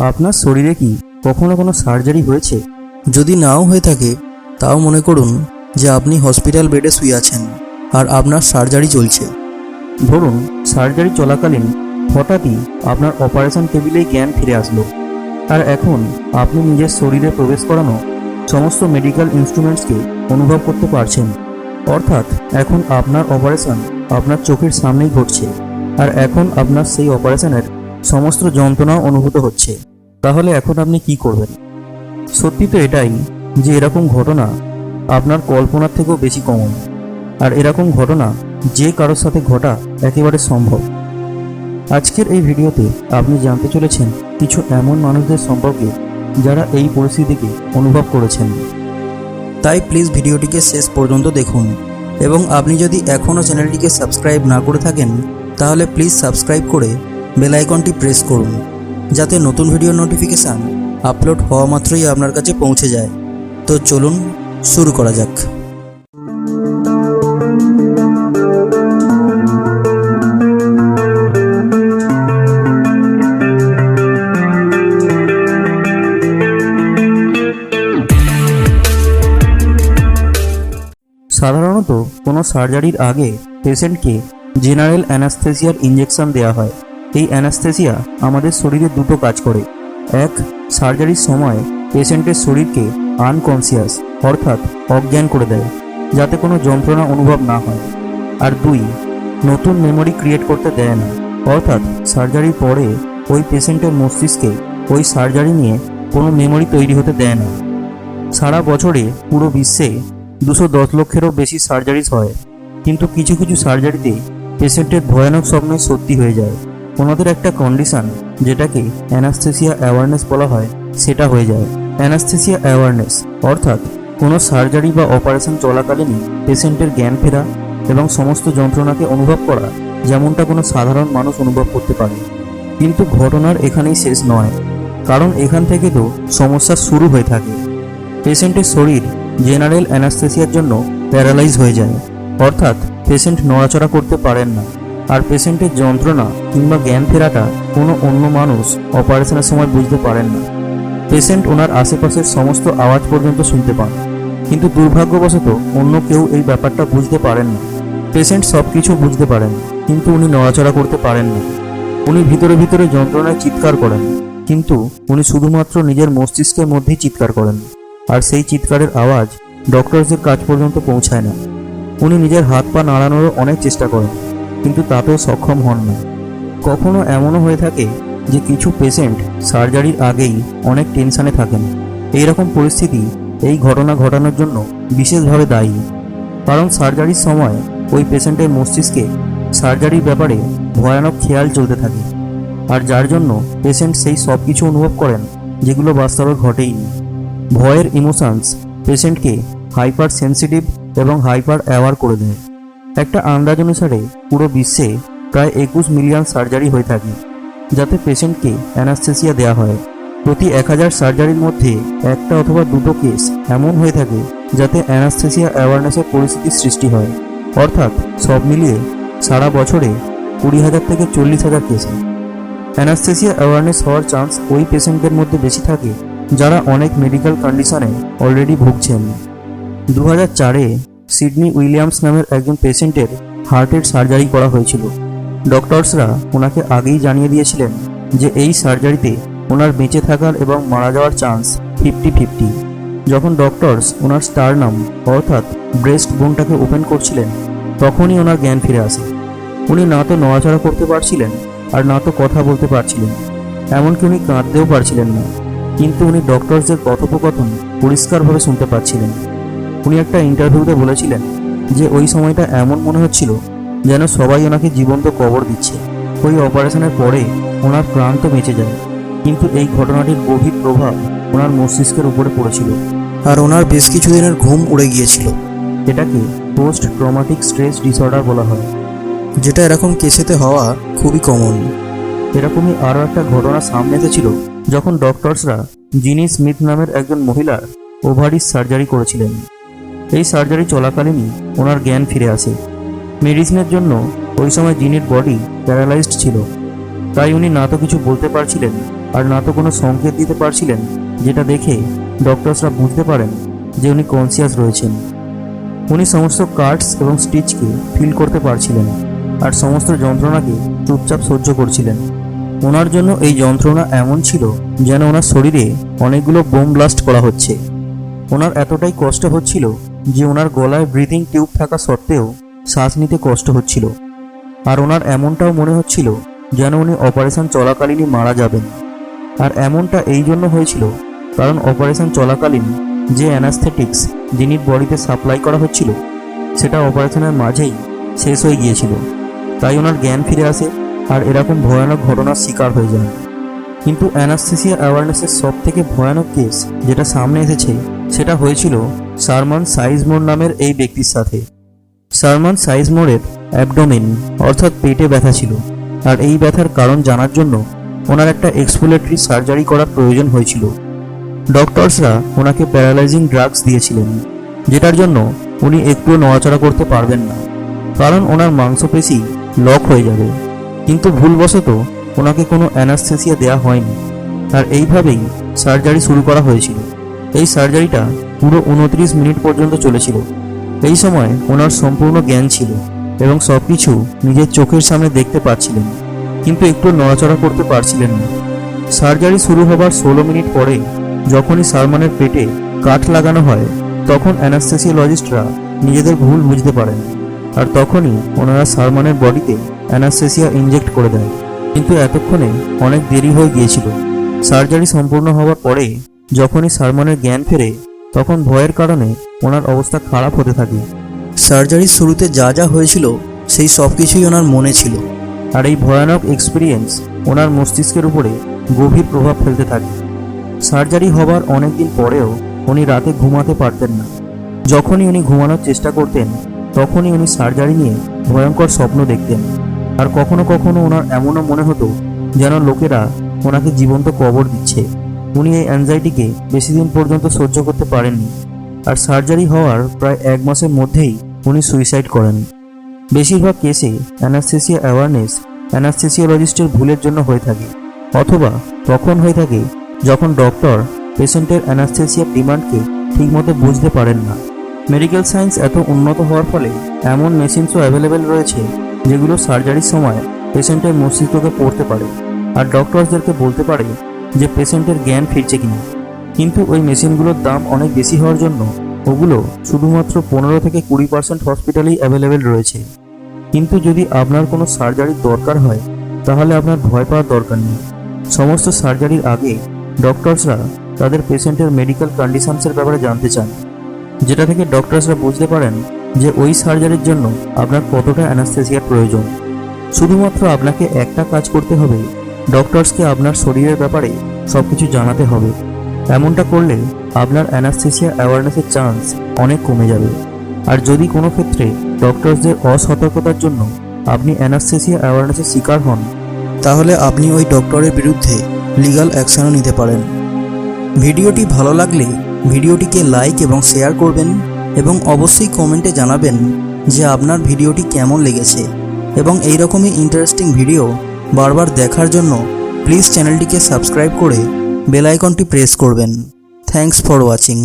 আপনার শরীরে কি কখনো কোনো সার্জারি হয়েছে? যদি নাও হয়ে থাকে, তাও মনে করুন যে আপনি হসপিটাল বেডে শুয়ে আছেন আর আপনার সার্জারি চলছে। ধরুন সার্জারি চলাকালীন হঠাৎই আপনার অপারেশন টেবিলেই জ্ঞান ফিরে আসলো। আর এখন আপনি নিজের শরীরে প্রবেশ করানো সমস্ত মেডিকেল ইনস্ট্রুমেন্টসকে অনুভব করতে পারছেন। অর্থাৎ এখন আপনার অপারেশন আপনার চোখের সামনেই ঘটছে। আর এখন আপনার সেই অপারেশনের সমস্ত যন্ত্রণাও অনুভূত হচ্ছে। তাহলে এখন আপনি কি করবেন? সত্যি তো এটাই যে এরকম ঘটনা আপনার কল্পনার থেকেও বেশি কমন আর এরকম ঘটনা যে কারোর সাথে ঘটা একেবারে সম্ভব। আজকের এই ভিডিওতে আপনি জানতে চলেছেন কিছু এমন মানুষদের সম্পর্কে যারা এই পরিস্থিতিকে অনুভব করেছেন। তাই প্লিজ ভিডিওটিকে শেষ পর্যন্ত দেখুন এবং আপনি যদি এখনও চ্যানেলটিকে সাবস্ক্রাইব না করে থাকেন, তাহলে প্লিজ সাবস্ক্রাইব করে বেল আইকনটি প্রেস করুন। যাতে নতুন ভিডিও নোটিফিকেশান আপলোড হওয়া মাত্রই আপনার কাছে পৌঁছে যায়। তো চলুন শুরু করা যাক। সাধারণত কোনো সার্জারির আগে পেশেন্টকে জেনারেল অ্যানাস্থেসিয়ার ইঞ্জেকশন দেওয়া হয়। এই অ্যানাস্থেসিয়া আমাদের শরীরে দুটো কাজ করে। এক, সার্জারির সময় পেশেন্টের শরীরকে আনকনসিয়াস, অর্থাৎ অজ্ঞান করে দেয়, যাতে কোনো যন্ত্রণা অনুভব না হয়। আর দুই, নতুন মেমোরি ক্রিয়েট করতে দেয় না, অর্থাৎ সার্জারির পরে ওই পেশেন্টের মস্তিষ্কে ওই সার্জারি নিয়ে কোনো মেমোরি তৈরি হতে দেয় না। সারা বছরে পুরো বিশ্বে দুশো দশ লক্ষেরও বেশি সার্জারিজ হয়, কিন্তু কিছু কিছু সার্জারিতে পেশেন্টের ভয়ানক স্বপ্ন সত্যি হয়ে যায়। ওনাদের একটা কন্ডিশন যেটাকে অ্যানাস্থেসিয়া অ্যাওয়ারনেস বলা হয়, সেটা হয়ে যায়। অ্যানাস্থেসিয়া অ্যাওয়ারনেস অর্থাৎ কোনো সার্জারি বা অপারেশন চলাকালীনই পেশেন্টের জ্ঞান ফেরা এবং সমস্ত যন্ত্রণাকে অনুভব করা, যেমনটা কোনো সাধারণ মানুষ অনুভব করতে পারে। কিন্তু ঘটনার এখানেই শেষ নয়, কারণ এখান থেকে তো সমস্যা শুরু হয়ে থাকে। পেশেন্টের শরীর জেনারেল অ্যানাস্থেসিয়ার জন্য প্যারালাইজ হয়ে যায়। অর্থাৎ পেশেন্ট নড়াচড়া করতে পারেন না। আর পেশেন্টের যন্ত্রণা কিংবা জ্ঞান ফেরাটা কোনো অন্য মানুষ অপারেশনের সময় বুঝতে পারেন না। পেশেন্ট ওনার আশেপাশের সমস্ত আওয়াজ পর্যন্ত শুনতে পান, কিন্তু দুর্ভাগ্যবশত অন্য কেউ এই ব্যাপারটা বুঝতে পারেন না। পেশেন্ট সব কিছু বুঝতে পারেন, কিন্তু উনি নড়াচড়া করতে পারেন না। উনি ভিতরে ভিতরে যন্ত্রণায় চিৎকার করেন, কিন্তু উনি শুধুমাত্র নিজের মস্তিষ্কের মধ্যেই চিৎকার করেন, আর সেই চিৎকারের আওয়াজ ডক্টরসদের কাজ পর্যন্ত পৌঁছায় না। উনি নিজের হাত পা নাড়ানোরও অনেক চেষ্টা করেন। কিন্তু তাতেও সক্ষম হন না। কখনো এমনও হয়ে থাকে যে কিছু পেশেন্ট সার্জারির আগেই অনেক টেনশানে থাকেন। এই রকম পরিস্থিতি এই ঘটনা ঘটানোর জন্য বিশেষভাবে দায়ী। কারণ সার্জারির সময় ওই পেশেন্টের মস্তিষ্কে সার্জারির ব্যাপারে ভয়ানক খেয়াল চলতে থাকে। আর যার জন্য পেশেন্ট সেই সব কিছু অনুভব করেন যেগুলো বাস্তবে ঘটেইনি। ভয়ের ইমোশনস পেশেন্টকে হাইপার সেন্সিটিভ এবং হাইপার অ্যাওয়ার করে দেয়। একটা আন্দাজ অনুসারে পুরো বিশ্বে প্রায় একুশ মিলিয়ন সার্জারি হয়ে থাকে, যাতে পেশেন্টকে অ্যানাস্থেসিয়া দেওয়া হয়। প্রতি এক হাজার সার্জারির মধ্যে একটা অথবা দুটো কেস এমন হয়ে থাকে, যাতে অ্যানাস্থেসিয়া অ্যাওয়ারনেসের পরিস্থিতির সৃষ্টি হয়। অর্থাৎ সব মিলিয়ে সারা বছরে কুড়ি হাজার থেকে চল্লিশ হাজার কেস অ্যানাস্থেসিয়া অ্যাওয়ারনেস হওয়ার চান্স ওই পেশেন্টদের মধ্যে বেশি থাকে, যারা অনেক মেডিকেল কন্ডিশনে অলরেডি ভুগছেন। দু হাজার চারে সিডনি উইলিয়ামস নামের একজন পেশেন্টের হার্টের সার্জারি করা হয়েছিল। ডক্টরসরা ওনাকে আগেই জানিয়ে দিয়েছিলেন যে এই সার্জারিতে ওনার বেঁচে থাকার এবং মারা যাওয়ার চান্স ফিফটি ফিফটি। যখন ডক্টরস ওনার স্টার নাম অর্থাৎ ব্রেস্ট বোনটাকে ওপেন করছিলেন, তখনই ওনার জ্ঞান ফিরে আসে। উনি না তো নড়াচড়া করতে পারছিলেন আর না তো কথা বলতে পারছিলেন। এমনকি উনি কাঁদতেও পারছিলেন না। কিন্তু উনি ডক্টরসদের কথোপকথন পরিষ্কারভাবে শুনতে পাচ্ছিলেন। উনি একটা ইন্টারভিউতে বলেছিলেন যে ওই সময়টা এমন মনে হচ্ছিল যেন সবাই ওনাকে জীবন্ত কবর দিচ্ছে। ওই অপারেশনের পরে ওনার প্রাণ তো বেঁচে যায় কিন্তু এই ঘটনাটির গভীর প্রভাব ওনার মস্তিষ্কের উপরে পড়েছিল। আর ওনার বেশ কিছুদিনের ঘুম উড়ে গিয়েছিল। এটাকে পোস্ট ট্রমাটিক স্ট্রেস ডিসঅর্ডার বলা হয়। যেটা এরকম কেসেতে হওয়া খুবই কমন এরকমই আরও একটা ঘটনা সামনে এসেছিল যখন ডক্টরসরা জিনি স্মিথ নামের একজন মহিলার ওভারিস সার্জারি করেছিলেন। এই সার্জারি চলাকালীনই ওনার জ্ঞান ফিরে আসে। মেডিসিনের জন্য ওই সময় জিনির বডি প্যারালাইজড ছিল। তাই উনি না তো কিছু বলতে পারছিলেন, আর না তো কোনো সংকেত দিতে পারছিলেন, যেটা দেখে ডক্টরসরা বুঝতে পারেন যে উনি কনসিয়াস রয়েছেন। উনি সমস্ত কার্ডস এবং স্টিচকে ফিল করতে পারছিলেন, আর সমস্ত যন্ত্রণাকে চুপচাপ সহ্য করছিলেন। ওনার জন্য এই যন্ত্রণা এমন ছিল যেন ওনার শরীরে অনেকগুলো বোম ব্লাস্ট করা হচ্ছে। ওনার এতটাই কষ্ট হচ্ছিল যে ওনার গলায় ব্রিদিং টিউব থাকা সত্ত্বেও শ্বাস নিতে কষ্ট হচ্ছিল। আর ওনার এমনটাও মনে হচ্ছিল যেন উনি অপারেশন চলাকালীনই মারা যাবেন। আর এমনটা এই জন্য হয়েছিল কারণ অপারেশন চলাকালীন যে অ্যানাস্থেটিক্স যিনির বডিতে সাপ্লাই করা হচ্ছিল, সেটা অপারেশনের মাঝেই শেষ হয়ে গিয়েছিল। তাই ওনার জ্ঞান ফিরে আসে আর এরকম ভয়ানক ঘটনার শিকার হয়ে যায়। কিন্তু অ্যানাস্থেসিয়া অ্যাওয়ারনেসের সব থেকে ভয়ানক কেস যেটা সামনে এসেছে সেটা হয়েছিল সারমান সাইজমোর নামের এই ব্যক্তির সাথে। সারমান সাইজমোরের অ্যাবডোমেন, অর্থাৎ পেটে ব্যথা ছিল। আর এই ব্যথার কারণ জানার জন্য ওনার একটা এক্সপ্লোরেটরি সার্জারি করার প্রয়োজন হয়েছিল। ডক্টরসরা ওনাকে প্যারালাইজিং ড্রাগস দিয়েছিলেন, যেটার জন্য উনি একটুও নড়াচড়া করতে পারবেন না। কারণ ওনার মাংসপেশি লক হয়ে যাবে। কিন্তু ভুলবশত ওনাকে কোনো অ্যানাস্থেসিয়া দেওয়া হয়নি। আর এইভাবেই সার্জারি শুরু করা হয়েছিল। এই সার্জারিটা পুরো উনত্রিশ মিনিট পর্যন্ত চলেছিল। এই সময় ওনার সম্পূর্ণ জ্ঞান ছিল এবং সব কিছু নিজের চোখের সামনে দেখতে পাচ্ছিলেন, কিন্তু একটু নড়াচড়া করতে পারছিলেন না। সার্জারি শুরু হবার ষোলো মিনিট পরে যখনই সারমানের পেটে কাঠ লাগানো হয়, তখন অ্যানাস্থেসিওলজিস্টরা নিজেদের ভুল বুঝতে পারেন আর তখনই ওনারা সারমানের বডিতে অ্যানাস্থেসিয়া ইনজেক্ট করে দেয় কিন্তু এতক্ষণে অনেক দেরি হয়ে গিয়েছিল। সার্জারি সম্পূর্ণ হওয়ার পরে যখনই সারমানের জ্ঞান ফেরে তখন ভয়ের কারণে ওনার অবস্থা খারাপ হতে থাকে। সার্জারির শুরুতে যা যা হয়েছিল সেই সব কিছুই ওনার মনে ছিল। আর এই ভয়ানক এক্সপিরিয়েন্স ওনার মস্তিষ্কের উপরে গভীর প্রভাব ফেলতে থাকে। সার্জারি হবার অনেক দিন পরেও উনি রাতে ঘুমাতে পারতেন না। যখনই উনি ঘুমানোর চেষ্টা করতেন তখনই উনি সার্জারি নিয়ে ভয়ঙ্কর স্বপ্ন দেখতেন। আর কখনো কখনো ওনার এমনও মনে হতো যেন লোকেরা ওনাকে জীবন্ত কবর দিচ্ছে। উনি এই অ্যাংজাইটিকে বেশি দিন পর্যন্ত সহ্য করতে পারেননি। আর সার্জারি হওয়ার প্রায় এক মাসের মধ্যেই উনি সুইসাইড করেন। বেশিরভাগ কেসে অ্যানাস্থেসিয়া অ্যাওয়ারনেস অ্যানাস্থেসিওলজিস্টের ভুলের জন্য হয়ে থাকে। অথবা তখন হয়ে থাকে যখন ডক্টর পেশেন্টের অ্যানাস্থেসিয়ার ডিমান্ডকে ঠিকমতো বুঝতে পারেন না। মেডিকেল সায়েন্স এত উন্নত হওয়ার ফলে এমন মেশিনসও অ্যাভেলেবেল রয়েছে যেগুলো সার্জারির সময় পেশেন্টের মস্তিষ্ককে পড়তে পারে। আর ডক্টরসদেরকে বলতে পারে যে পেশেন্টের জ্ঞান ফিরছে কিনা। কিন্তু ওই মেশিনগুলোর দাম অনেক বেশি হওয়ার জন্য ওগুলো শুধুমাত্র পনেরো থেকে কুড়ি পার্সেন্ট হসপিটালেই অ্যাভেলেবেল রয়েছে। কিন্তু যদি আপনার কোনো সার্জারির দরকার হয়, তাহলে আপনার ভয় পাওয়ার দরকার নেই। সমস্ত সার্জারির আগে ডক্টরসরা তাদের পেশেন্টের মেডিকেল কন্ডিশনসের ব্যাপারে জানতে চান, যেটা থেকে ডক্টরসরা বুঝতে পারেন যে ওই সার্জারির জন্য আপনার কতটা অ্যানাস্থেসিয়ার প্রয়োজন। শুধুমাত্র আপনাকে একটা কাজ করতে হবে ডক্টরসকে আপনার শরীরের ব্যাপারে সব কিছু জানাতে হবে। এমনটা করলে আপনার অ্যানাস্থেসিয়া অ্যাওয়ারনেসের চান্স অনেক কমে যাবে। আর যদি কোনো ক্ষেত্রে ডক্টরসদের অসতর্কতার জন্য আপনি অ্যানাস্থেসিয়া অ্যাওয়ারনেসের শিকার হন, তাহলে আপনি ওই ডক্টরের বিরুদ্ধে লিগ্যাল অ্যাকশনও নিতে পারেন। ভিডিওটি ভালো লাগলে ভিডিওটিকে লাইক এবং শেয়ার করবেন এবং অবশ্যই কমেন্টে জানাবেন যে আপনার ভিডিওটি কেমন লেগেছে এবং এই রকমই ইন্টারেস্টিং ভিডিও বারবার দেখার জন্য প্লিজ চ্যানেলটিকে সাবস্ক্রাইব করে বেল আইকনটি প্রেস করবেন। Thanks for watching